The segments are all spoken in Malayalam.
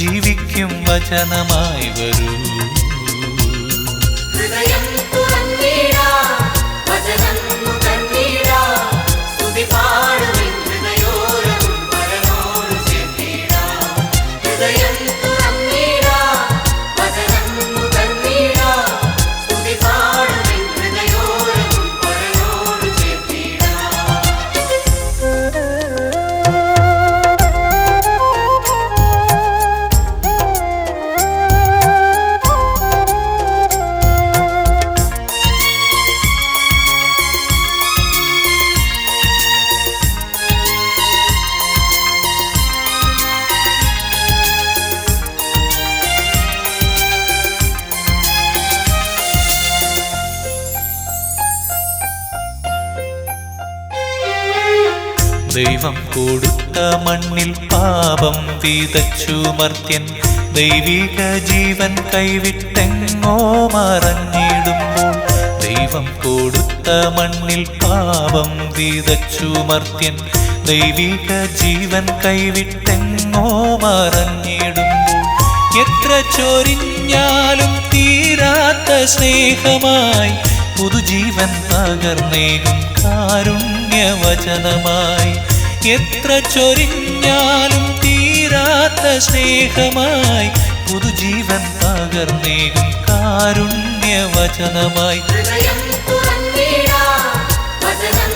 ജീവിക്കും വചനമായി വരൂ. ഹൃദയം തുറന്നീടാ വചനം ദൈവം കൊടുത്ത മണ്ണിൽ പാപം വിതച്ചു മർത്യൻ. ദൈവിക ജീവൻ കൈവിട്ടെങ്ങോ മറഞ്ഞിടുമ്പോൾ ദൈവം കൊടുത്ത മണ്ണിൽ പാപം വിതച്ചു മർത്യൻ. ദൈവിക ജീവൻ കൈവിട്ടെങ്ങോ മറഞ്ഞിടുമ്പോൾ എത്ര ചൊരിഞ്ഞാലും തീരാത്ത സ്നേഹമായി പുതുജീവൻ പകർന്നേകും കാരുണ്യവചനമായി എത്ര ചൊരിഞ്ഞാലും തീരാത്ത സ്നേഹമായി. പുതുജീവൻ പകർന്നേകും കാരുണ്യവചനമായി. ഹൃദയം വചനം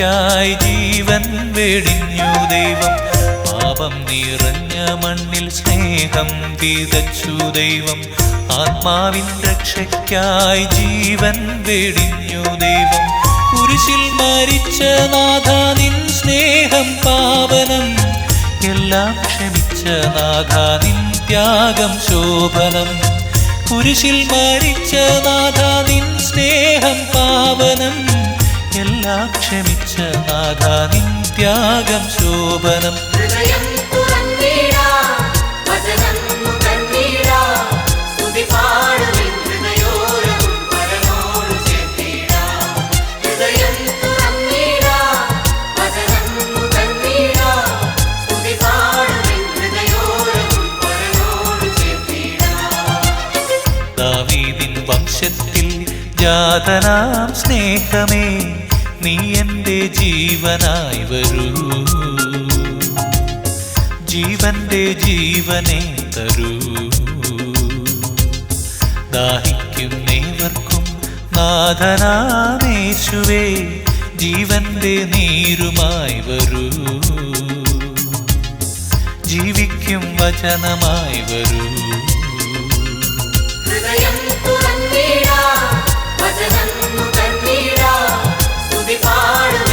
രക്ഷയ്ക്കായി ജീവൻ വെടിഞ്ഞു ദൈവം. പാപം നിറഞ്ഞ മണ്ണിൽ സ്നേഹം വിതച്ചു ദൈവം. ആത്മാവിൻ രക്ഷയ്ക്കായി ജീവൻ വെടിഞ്ഞു ദൈവം. കുരിശിൽ മരിച്ച നാഥ നിൻ സ്നേഹം പാവനം എല്ലാം ക്ഷമിച്ച നാഥ നിൻ ത്യാഗം ശോഭനം. കുരിശിൽ മരിച്ച നാഥ നിൻ സ്നേഹം പാവനം എല്ലാം ക്ഷമിച്ച നാഥ നിൻ ത്യാഗം ശോഭനം. ഹൃദയം വംശത്തിൽ ജാതനാം സ്നേഹമേ. നീ എന്റെ ജീവനായി വരൂ. ജീവന്റെ ജീവനെ തരൂ. ദാഹിക്കും നേവർക്കും നാഥനാമേശുവേ ജീവന്റെ നീരുമായി വരൂ. ജീവിക്കും വചനമായി വരൂ. part of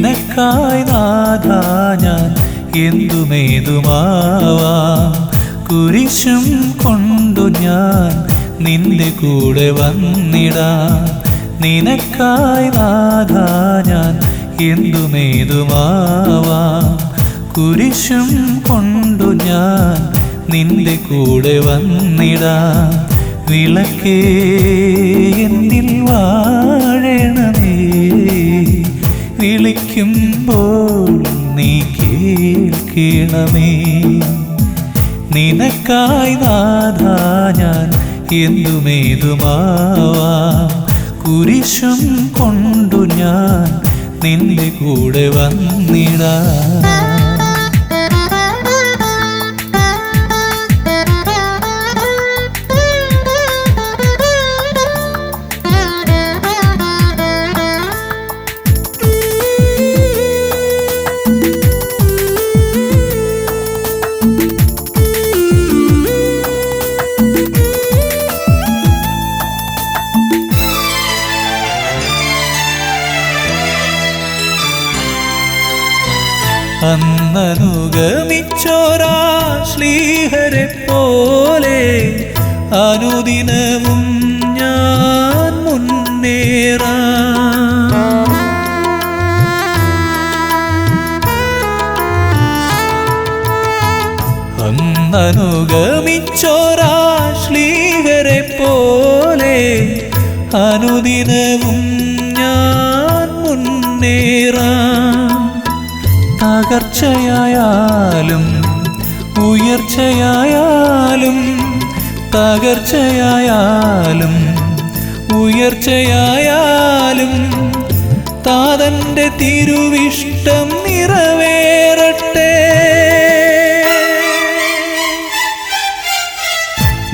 നിനക്കായി നാഥ ഞാൻ എന്തുമേതുമാവാം? കുരിശും കൊണ്ടു ഞാൻ നിന്റെ കൂടെ വന്നിടാം. നിനക്കായി നാഥ ഞാൻ എന്തുമേതുമാവാം? കുരിശും കൊണ്ടു ഞാൻ നിന്റെ കൂടെ വന്നിടാ. വിളക്കേ എന്നിൽ വാഴണമേ. വിളിക്കുമ്പോൾ നീ കേൾക്കണമേ. നിനക്കായി നാഥാ ഞാൻ എന്തുമേതുമാവാം കുരിശും കൊണ്ടു ഞാൻ നിന്റെ കൂടെ വന്നിടാം. അനുദിനവും ഞാൻ മുന്നേറാം. തകർച്ചയായാലും ഉയർച്ചയായാലും തകർച്ചയായാലും ഉയർച്ചയായാലും താതന്റെ തിരുവിഷ്ടം നിറവേറട്ടെ.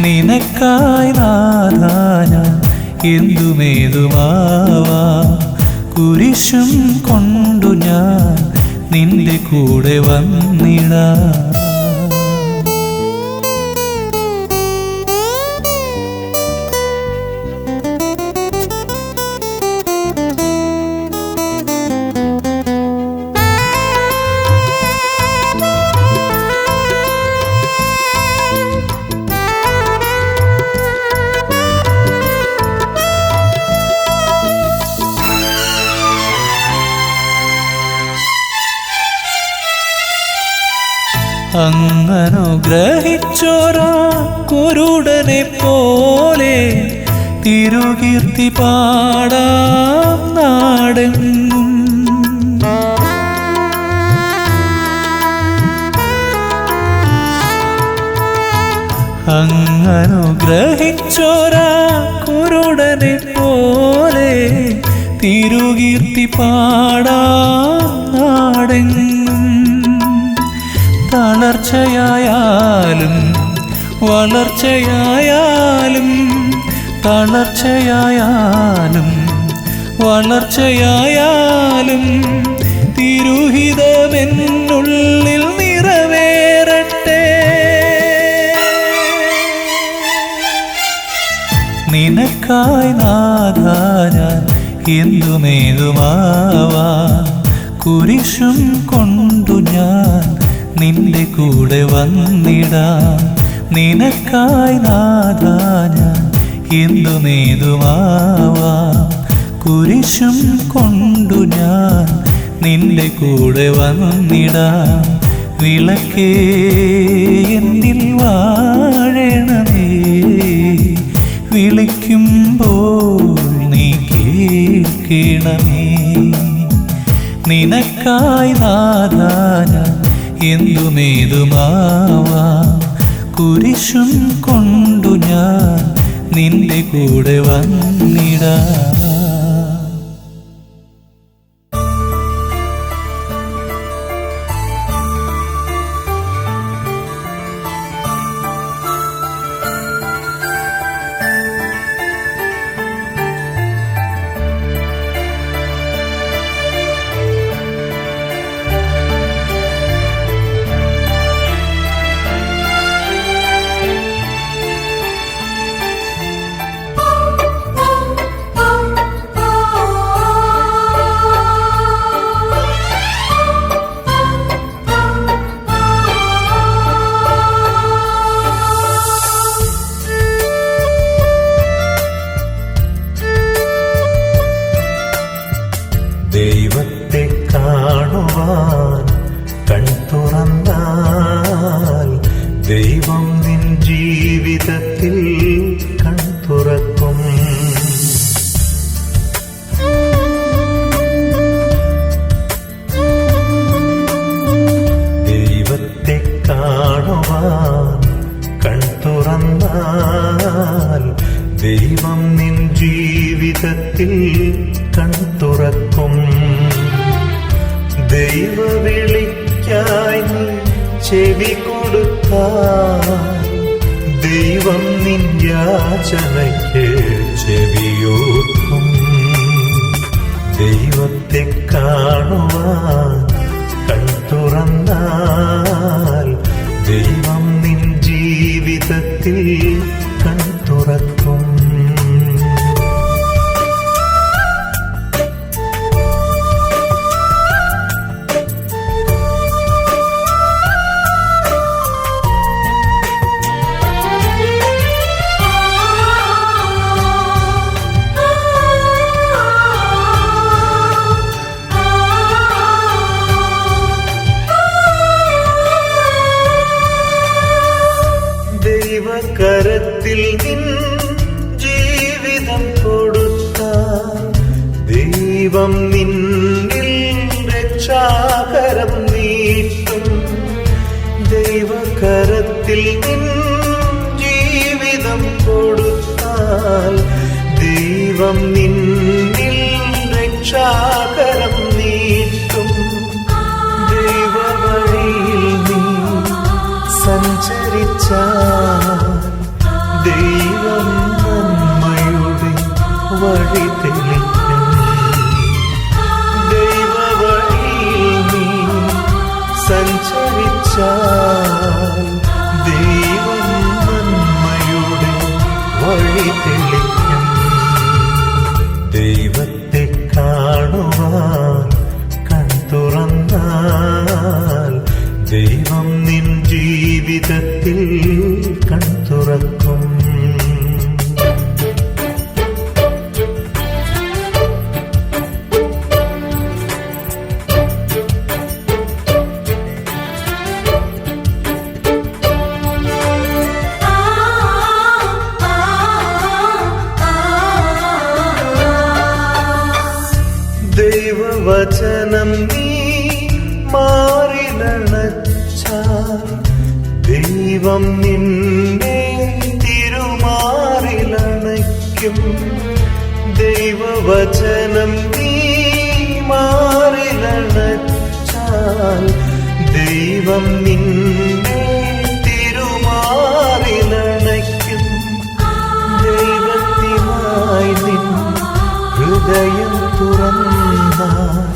നിനക്കായി നാഥ ഞാൻ എന്തുമേതുമാവാ കുരിശും കൊണ്ടു ഞാൻ നിന്റെ കൂടെ വന്നിടാ. അങ്ങനുഗ്രഹിച്ചോരാ കുരുടനെ പോലെ തിരുകീർത്തി പാടാം നാടെങ്ങും. അങ്ങനുഗ്രഹിച്ചോരാ കുരുടനെ പോലെ തിരുകീർത്തി പാടാം നാടെങ്ങും. തളർച്ചയായാലും വളർച്ചയായാലും തളർച്ചയായാലും വളർച്ചയായാലും തിരുഹിതമെന്നുള്ളിൽ നിറവേറട്ടെ. നിനക്കായി നാദാരാൻ എന്തുമേതുമാവാ കുരിശും കൊണ്ടു ഞാൻ നിന്റെ കൂടെ വന്നിടാ. നിനക്കായി നാഥാ ഞാൻ. എന്തുമേതുമാവാ കുരിശും കൊണ്ടു ഞാൻ. നിന്റെ കൂടെ വന്നിടാ. വിളക്കേ എന്നിൽ വാഴണമേ വിളിക്കുമ്പോൾ നീ കേൾക്കണമേ. നിനക്കായി നാദാന എന്തുമേതുമാവാ കുരിശും കൊണ്ടു ഞാൻ നിന്റെ കൂടെ വന്നിടാ തെളിക്കും ദൈവത്തെ ദൈവം നിൻ ജീവിതത്തിൽ തിരുമാറിലണയ്ക്കും ദൈവവചനം നീ മാറിലണച്ചാൽ ദൈവം നിന്നെ തിരുമാറിലണയ്ക്കും ദൈവത്തിനായി നിൻ ഹൃദയം തുറന്നാൽ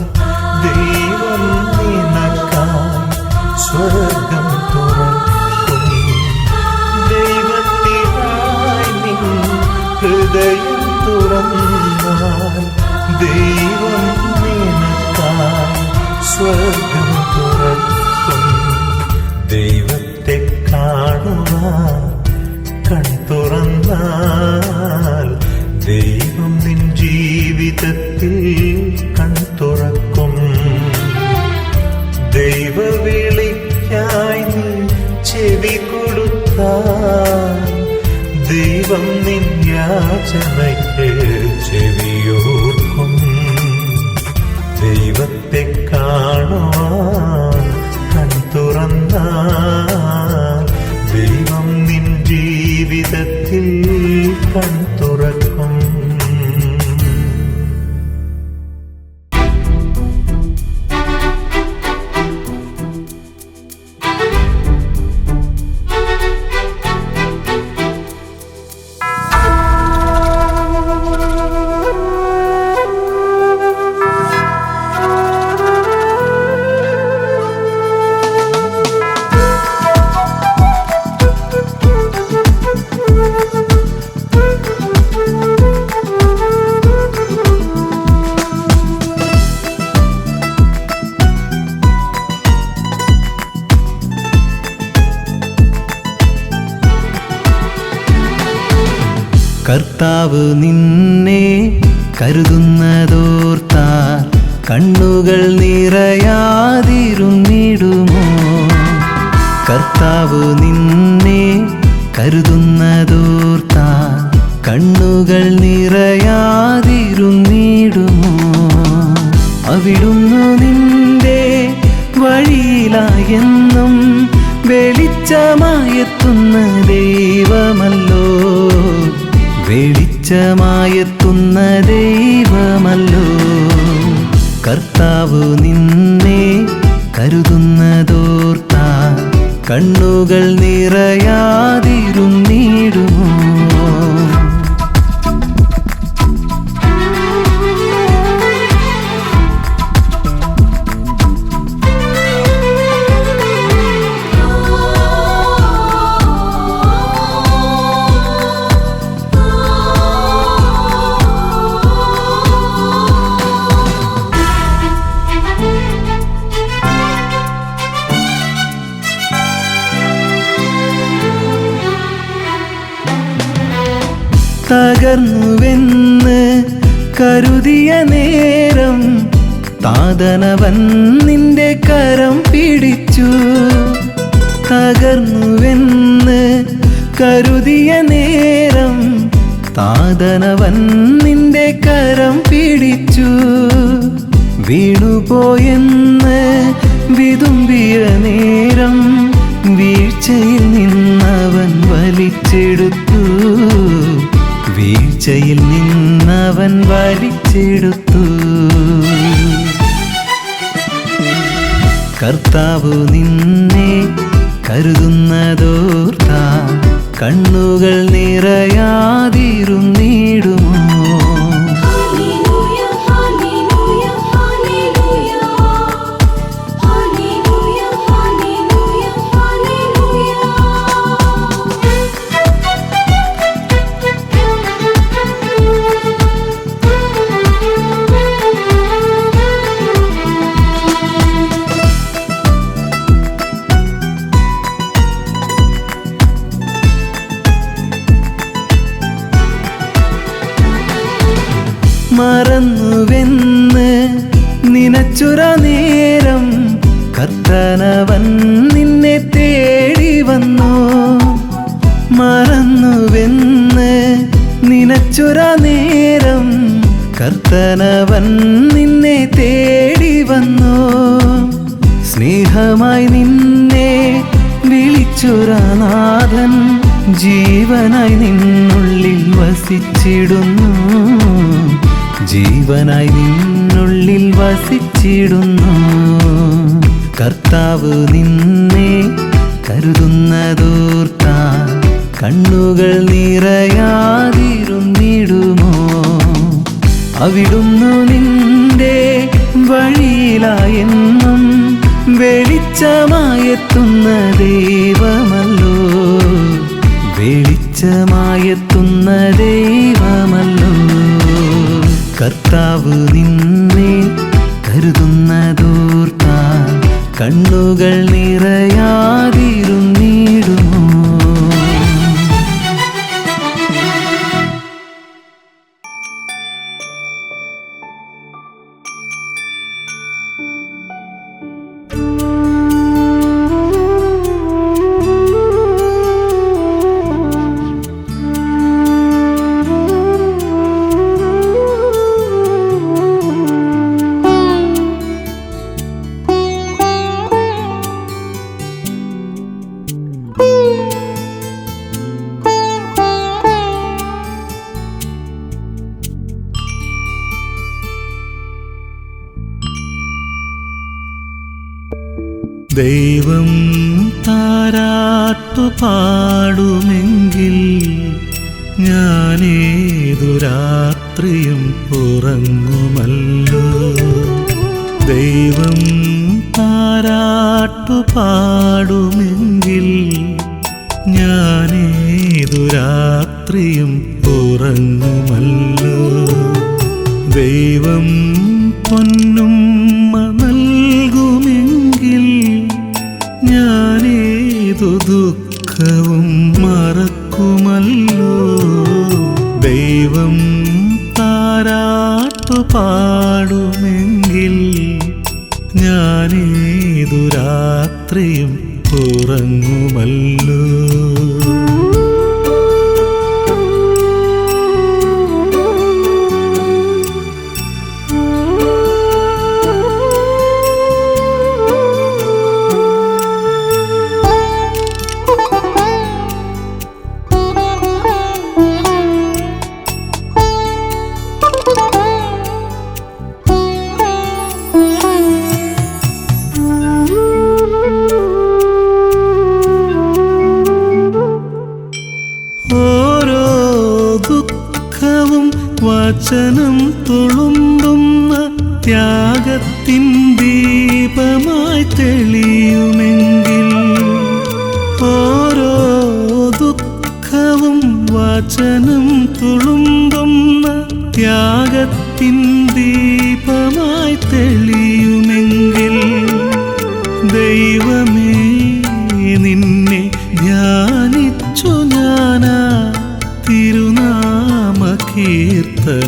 ദൈവം നിനക്കായി സ്വർഗം തുറന്നാൽ ദൈവം നിനക്കായി സ്വർഗം തുറക്കും. ദൈവത്തെ കാണുവാൻ ദൈവം നിൻ ജീവിതത്തിൽ കൺതുറക്കും ദൈവവിളിക്കായി നീ ചെവി കൊടുത്താൽ ദൈവം നിൻ ചെവിയോർക്കും ദൈവത്തെ കാണുവാൻ കൺ തുറന്നാൽ ദൈവം നിൻ ജീവിതത്തിൽ കൺതുറക്കും കർത്താവ് നിന്നെ കരുതുന്നതോർത്താർ കണ്ണുകൾ നിറയാതിരുന്നിടുമോ? കർത്താവ് നിന്നെ കരുതുന്നതോർത്താർ കണ്ണുകൾ നിറയാതിരുന്നിടുമോ? അവിടുന്നു നിന്റെ വഴിയിലായെന്നും വെളിച്ചമായെത്തുന്ന ദൈവമല്ലോ വെളിച്ചമായെത്തുന്ന ദൈവമല്ലോ. കർത്താവ് നിന്നെ കരുതുന്നതോർത്ത. കണ്ണുകൾ നിറയാതിരുന്നിടുമോ നിന്നവൻ വലിച്ചെടുത്തു കർത്താവ് നിന്നെ കരുതുന്നതോർത്ത കണ്ണുകൾ നിറയാതിരുന്നിടുമോ നിനച്ചുര നേരം കർത്തനവൻ നിന്നെ തേടി വന്നു. മറന്നുവെന്ന് നിനച്ചുര നേരം കർത്തനവൻ നിന്നെ തേടി വന്നു. സ്നേഹമായി നിന്നെ വിളിച്ചുരനാഥൻ ജീവനായി നിന്നുള്ളിൽ വസിച്ചിടുന്നു. ജീവനായി നിന്നുള്ളിൽ വസിച്ചിടുന്നു. കർത്താവ് നിന്നെ കരുതുന്നതോർത്ത കണ്ണുകൾ നിറയാതിരുന്നിടുമോ? അവിടുന്നു നിന്റെ വഴിയിലായെന്നും വെളിച്ചമായെത്തുന്ന ദൈവമല്ലോ. വെളിച്ചമായെത്തുന്ന ദൈവമല്ലോ കർത്താവ് നിന്നെ കരുതുന്നതോർത്താൽ കണ്ണുകൾ നിറയാതിരുന്നിടുമോ താരാട്ടു പാടുമെങ്കിൽ ഞാനേതു രാത്രിയും ഉറങ്ങുമല്ലോ. ദൈവം താരാട്ടു പാടുമെങ്കിൽ ഞാനേതു രാത്രിയും ഉറങ്ങുമല്ലോ. ദൈവം താരാട്ടു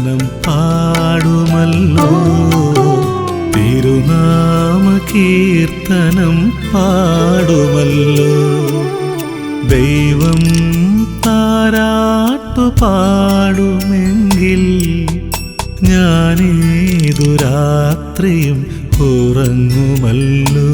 കീർത്തനം പാടുമല്ലോ. തിരുനാമ കീർത്തനം പാടുമല്ലോ. ദൈവം താരാട്ടു പാടുമെങ്കിൽ ഞാനേതു രാത്രിയും ഉറങ്ങുമല്ലോ.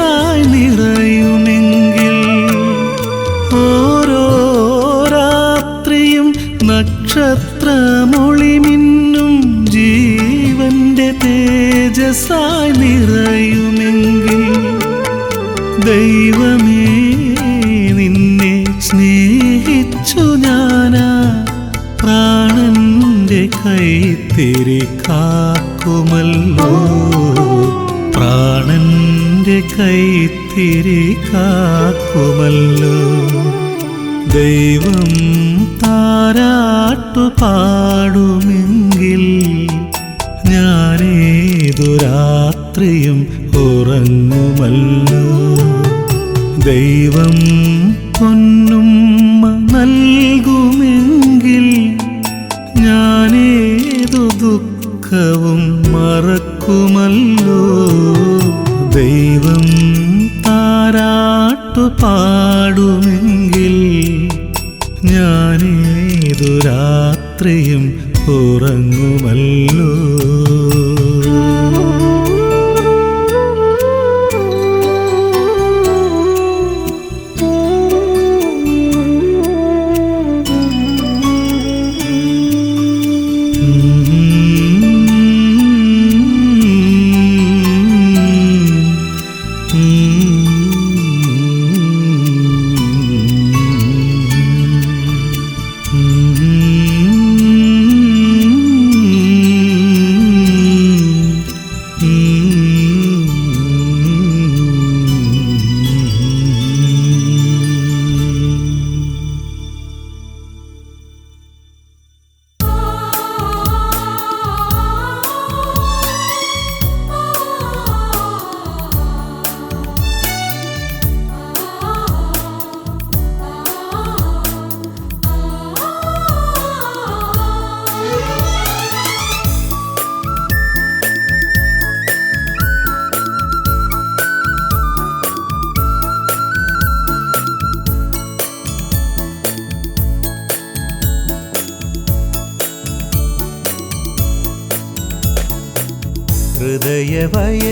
തേജസ്സായി നിറയുമെങ്കിൽ ഓരോ രാത്രിയും നക്ഷത്രമൊളിമിന്നും ജീവന്റെ തേജസ്സായി നിറയുമെങ്കിൽ ദൈവമേ നിന്നെ സ്നേഹിച്ചു ഞാനാ പ്രാണന്റെ കൈത്തിരി കൈത്തിരി കാക്കുമല്ലോ ദൈവം താരാട്ടു പാടുമെങ്കിൽ ഞാനേതു രാത്രിയും ഉറങ്ങുമല്ലോ. താരാട്ടു പാടുമെങ്കിൽ ഞാനേതു രാത്രിയും ഉറങ്ങുമല്ലോ.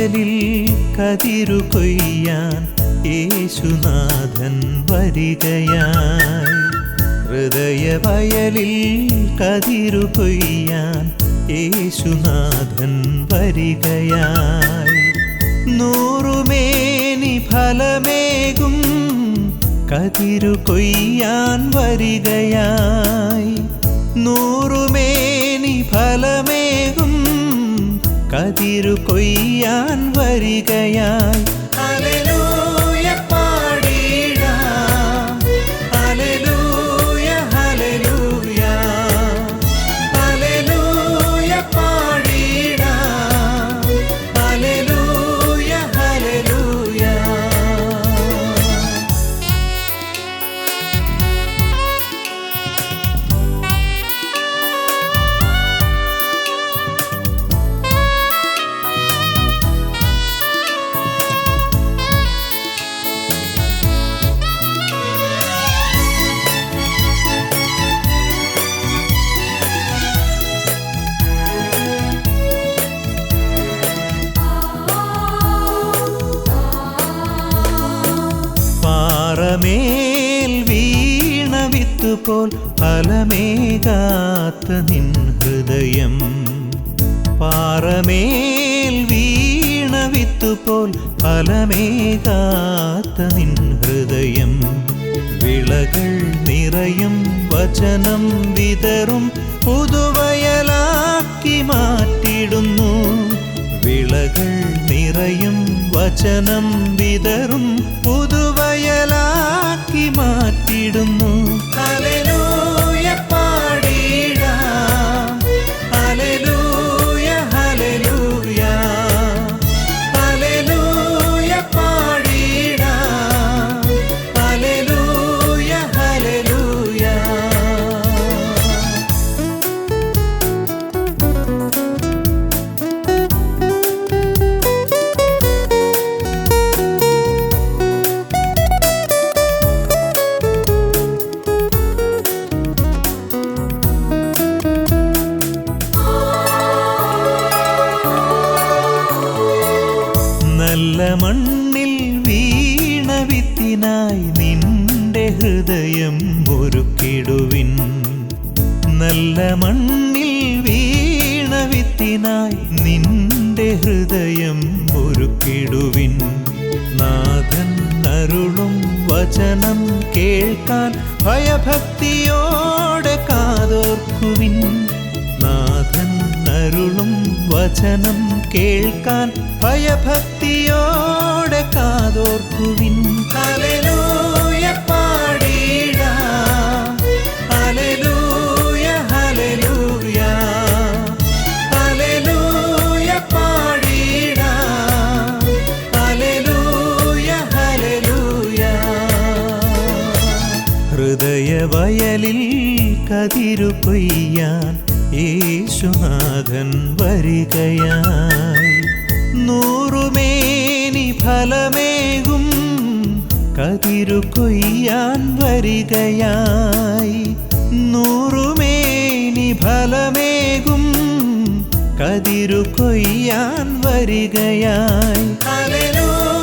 ഹൃദയവയലിൽ കതിരു കൊയ്യാൻ യേശുനാഥൻ വരികയായി. ഹൃദയ വയലിൽ കതിരു കൊയ്യാൻ യേശുനാഥൻ വരികയായി. നൂറുമേനി ഫലമേകും കതിരു കൊയ്യാൻ വരികയായി. നൂറുമേനി ഫലമേകും കതിരു കൊയ്യാൻ വരികയായി വിത്തുപോൽ ഫലമേകാത്ത നിൻ ഹൃദയം. പാറമേൽ വീണ വിത്തുപോൽ ഫലമേകാത്ത നിൻ ഹൃദയം. വിളകൾ നിറയും വചനം വിതറും പുതുവയലാക്കി മാറ്റിടുന്നു. വിളകൾ നിറയും വചനം വിതറും പുതുവയലാക്കി മാറ്റിടുന്നു. ഹല്ലേലൂയ. ഹൃദയവയലിൽ കതിരു കൊയ്യാൻ യേശുനാഥൻ വരികയായി. നൂറുമേനി ഫലമേകും കതിരു കൊയ്യാൻ വരികയായി. നൂറുമേനി ഫലമേകും കതിരു കൊയ്യാൻ വരികയായി. ഹല്ലേലൂയ.